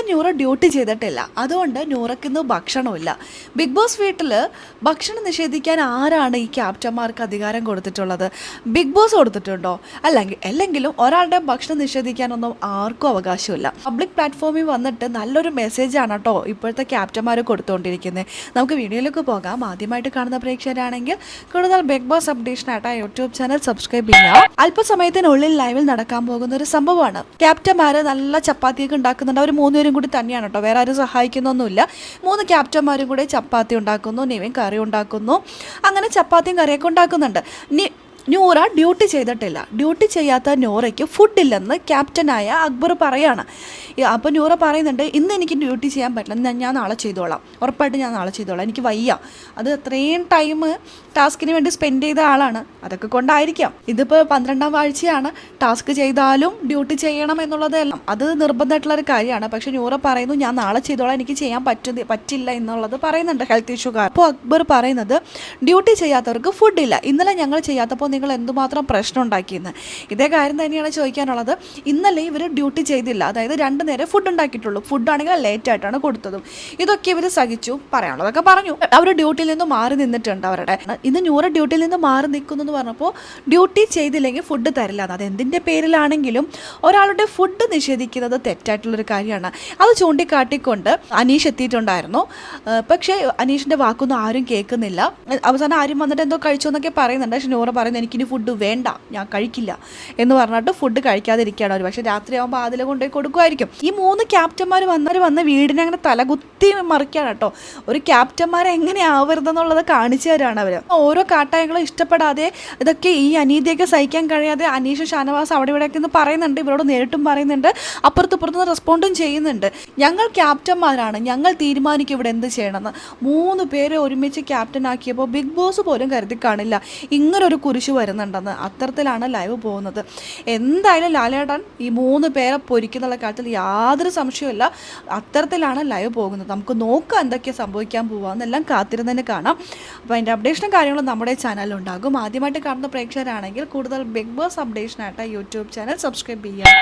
ഇന്ന് ഡ്യൂട്ടി ചെയ്തിട്ടില്ല. അതുകൊണ്ട് ന്യൂറയ്ക്ക് ഇന്ന് ഭക്ഷണമില്ല ബിഗ് ബോസ് വീട്ടിൽ ഭക്ഷണം നിഷേധിക്കാൻ ആരാണ് ഈ ക്യാപ്റ്റന്മാർക്ക് അധികാരം കൊടുത്തിട്ടുള്ളത്? ബിഗ് ബോസ് കൊടുത്തിട്ടുണ്ടോ? അല്ലെങ്കിൽ അല്ലെങ്കിലും ഒരാളുടെ ഭക്ഷണം നിഷേധിക്കാനൊന്നും ആർക്കും അവകാശമില്ല. പബ്ലിക് പ്ലാറ്റ്ഫോമിൽ വന്നിട്ട് നല്ലൊരു മെസ്സേജാണ് കേട്ടോ ഇപ്പോഴത്തെ ക്യാപ്റ്റന്മാർ കൊടുത്തുകൊണ്ടിരിക്കുന്നത് നമുക്ക് വീഡിയോയിലേക്ക് പോകാം. ആദ്യമായിട്ട് കാണുന്ന പ്രേക്ഷകരാണെങ്കിൽ കൂടുതൽ ബിഗ് ബോസ് അപ്ഡേഷനായിട്ട് ആ യൂട്യൂബ് ചാനൽ സബ്സ്ക്രൈബ് ചെയ്യുക. അല്പസമയത്തിനുള്ളിൽ ലൈവിൽ നടക്കാൻ പോകുന്ന ഒരു സംഭവമാണ്. ക്യാപ്റ്റന്മാര് നല്ല ചപ്പാത്തിയൊക്കെ ഉണ്ടാക്കുന്നുണ്ട്. അവർ മൂന്നുപേരും കൂടി തന്നെയാണ് കേട്ടോ. വേറെ ആരും സഹായിക്കുന്നൊന്നുമില്ല. മൂന്ന് ക്യാപ്റ്റന്മാരും കൂടെ ചപ്പാത്തി ഉണ്ടാക്കുന്നു നിവിൻ കറി ഉണ്ടാക്കുന്നു. അങ്ങനെ ചപ്പാത്തിയും കറിയൊക്കെ ഉണ്ടാക്കുന്നുണ്ട്. നി ന്യൂറ ഡ്യൂട്ടി ചെയ്തിട്ടില്ല. ഡ്യൂട്ടി ചെയ്യാത്ത ന്യൂറയ്ക്ക് ഫുഡില്ലെന്ന് ക്യാപ്റ്റനായ അക്ബർ പറയാണ്. അപ്പോൾ ന്യൂറ പറയുന്നുണ്ട് ഇന്ന് എനിക്ക് ഡ്യൂട്ടി ചെയ്യാൻ പറ്റില്ല. ഞാൻ നാളെ ചെയ്തോളാം. ഉറപ്പായിട്ട് ഞാൻ നാളെ ചെയ്തോളാം. എനിക്ക് വയ്യ. അത് അത്രയും ടൈം ടാസ്കിന് വേണ്ടി സ്പെൻഡ് ചെയ്ത ആളാണ്. അതൊക്കെ കൊണ്ടായിരിക്കാം. ഇതിപ്പോൾ പന്ത്രണ്ടാം ആഴ്ചയാണ്. ടാസ്ക് ചെയ്താലും ഡ്യൂട്ടി ചെയ്യണം എന്നുള്ളതെല്ലാം. അത് നിർബന്ധമായിട്ടുള്ള ഒരു കാര്യമാണ്. പക്ഷേ നൂറ പറയുന്നു ഞാൻ നാളെ ചെയ്തോളാം. എനിക്ക് ചെയ്യാൻ പറ്റുന്ന പറ്റില്ല എന്നുള്ളത് പറയുന്നുണ്ട് ഹെൽത്ത് ഇഷ്യൂ കാരണം അപ്പോൾ അക്ബർ പറയുന്നത് ഡ്യൂട്ടി ചെയ്യാത്തവർക്ക് ഫുഡില്ല. ഇന്നലെ ഞങ്ങൾ ചെയ്യാത്തപ്പോൾ നിങ്ങൾ എന്തുമാത്രം പ്രശ്നം ഉണ്ടാക്കിയെന്ന് ഇതേ കാര്യം തന്നെയാണ് ചോദിക്കാനുള്ളത്. ഇന്നലെ ഇവർ ഡ്യൂട്ടി ചെയ്തില്ല. അതായത് രണ്ട് നേരം ഫുഡ് ഉണ്ടാക്കിയിട്ടുള്ളൂ. ഫുഡാണെങ്കിൽ ലേറ്റ് ആയിട്ടാണ് കൊടുത്തതും. ഇതൊക്കെ ഇവർ സഹിച്ചു. പറയാനുള്ളതൊക്കെ പറഞ്ഞു. അവർ ഡ്യൂട്ടിയിൽ നിന്ന് മാറി നിന്നിട്ടുണ്ട് അവരുടെ. ഇന്ന് ന്യൂറ ഡ്യൂട്ടിയിൽ നിന്ന് മാറി നിൽക്കുന്നു എന്ന് പറഞ്ഞപ്പോൾ ഡ്യൂട്ടി ചെയ്തില്ലെങ്കിൽ ഫുഡ് തരില്ല അത് എന്തിന്റെ പേരിലാണെങ്കിലും ഒരാളുടെ ഫുഡ് നിഷേധിക്കുന്നത് തെറ്റായിട്ടുള്ളൊരു കാര്യമാണ്. അത് ചൂണ്ടിക്കാട്ടിക്കൊണ്ട് അനീഷ് എത്തിയിട്ടുണ്ടായിരുന്നു. പക്ഷേ അനീഷിന്റെ വാക്കൊന്നും ആരും കേൾക്കുന്നില്ല. അവസാനം ആരും വന്നിട്ട് എന്തോ കഴിച്ചു എന്നൊക്കെ പറയുന്നുണ്ട്. പക്ഷെ നൂറ പറയുന്നത് എനിക്കിനി ഫുഡ് വേണ്ട ഞാൻ കഴിക്കില്ല എന്ന് പറഞ്ഞിട്ട് ഫുഡ് കഴിക്കാതിരിക്കുകയാണ് അവർ പക്ഷേ രാത്രിയാകുമ്പോൾ അതിൽ കൊണ്ടുപോയി കൊടുക്കുമായിരിക്കും. ഈ മൂന്ന് ക്യാപ്റ്റന്മാർ വന്നവർ വന്ന് വീടിനെ അങ്ങനെ തലകുത്തി മറിക്കുകയാണ് കേട്ടോ. ഒരു ക്യാപ്റ്റന്മാരെ എങ്ങനെ ആവരുതെന്നുള്ളത് കാണിച്ചു തരാണ് അവർ ഓരോ കാട്ടായങ്ങളും ഇഷ്ടപ്പെടാതെ ഇതൊക്കെ ഈ അനീതിയൊക്കെ സഹിക്കാൻ കഴിയാതെ അനീഷ് ഷാനവാസ് അവിടെ ഇവിടെയൊക്കെ എന്ന് പറയുന്നുണ്ട് ഇവരോട് നേരിട്ടും പറയുന്നുണ്ട് അപ്പുറത്ത് ഇപ്പുറത്തുനിന്ന് റെസ്പോണ്ടും ചെയ്യുന്നുണ്ട്. ഞങ്ങൾ ക്യാപ്റ്റന്മാരാണ് ഞങ്ങൾ തീരുമാനിക്കും ഇവിടെ എന്ത് ചെയ്യണമെന്ന്. മൂന്ന് പേരെ ഒരുമിച്ച് ക്യാപ്റ്റൻ ആക്കിയപ്പോൾ ബിഗ് ബോസ് പോലും കരുതി കാണില്ല. ഇങ്ങനൊരു കുരിശ് വരുന്നുണ്ടെന്ന് അത്തരത്തിലാണ് ലൈവ് പോകുന്നത്. എന്തായാലും ലാലേട്ടൻ ഈ മൂന്ന് പേരെ പൊരിക്കുന്നുള്ള കാര്യത്തിൽ യാതൊരു സംശയമില്ല അത്തരത്തിലാണ് ലൈവ് പോകുന്നത്. നമുക്ക് നോക്കാം എന്തൊക്കെയാണ് സംഭവിക്കാൻ പോവാന്നെല്ലാം കാത്തിരുന്നതിന് കാണാം. അപ്പോൾ അതിന്റെ അപ്ഡേഷനും കാര്യങ്ങളും നമ്മുടെ ചാനലിൽ ഉണ്ടാകും. ആദ്യമായിട്ട് കാണുന്ന പ്രേക്ഷകരാണെങ്കിൽ കൂടുതൽ ബിഗ് ബോസ് അപ്ഡേഷനായിട്ട് യൂട്യൂബ് ചാനൽ സബ്സ്ക്രൈബ് ചെയ്യുക.